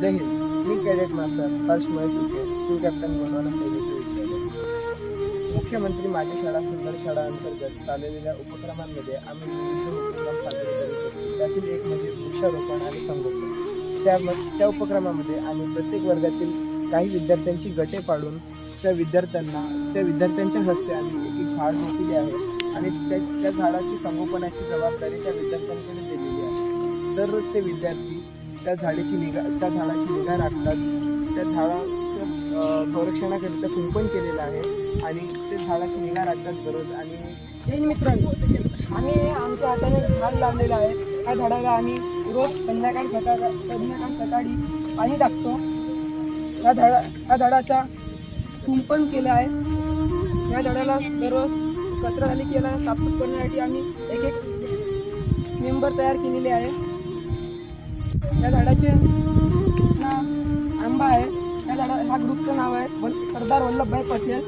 जय हिंद. मी cadet master Harsh Mahesh Uke school captain Gondwana सैनिकी विद्यालय मुख्यमंत्री माझी शाळा सुंदर शाळा अंतर्गत चाललेल्या उपक्रमांमध्ये आम्ही विविध उपक्रम साजरे असतो त्यातील एक म्हणजे वृक्षारोपण आणि संगोपन. त्या त्या उपक्रमामध्ये आम्ही प्रत्येक वर्गातील काही विद्यार्थ्यांची गटे पाडून त्या विद्यार्थ्यांना त्या विद्यार्थ्यांच्या हस्ते आम्ही एक एक झाड रोपले आहे आणि त्या त्या झाडाची संगोपनाची जबाबदारी त्या विद्यार्थ्यांकडे दिलेली आहे. दररोज ते विद्यार्थी त्या झाडाची निगा त्या झाडाची निगा राखतात. त्या झाडाचं संरक्षणाकरिता कुंपण केलेलं आहे. आणि ते झाडाची निगा राखतात दररोज. आणि जैन मित्रांनो आम्ही आमच्या हाताने झाड लावलेलं आहे. त्या झाडाला आम्ही रोज संध्याकाळ सकाळ संध्याकाळ सकाळी पाणी टाकतो. या झाडा या झाडाचा कुंपण केलं आहे. या झाडाला दररोज कचरा झाली की याला साफसूफ करण्यासाठी आम्ही एक एक मेंबर तयार केलेले आहे. या झाडाचे नाव आंबा आहे. या झाडा ह्या ग्रुपचं नाव आहे. सरदार वल्लभभाई पटेल.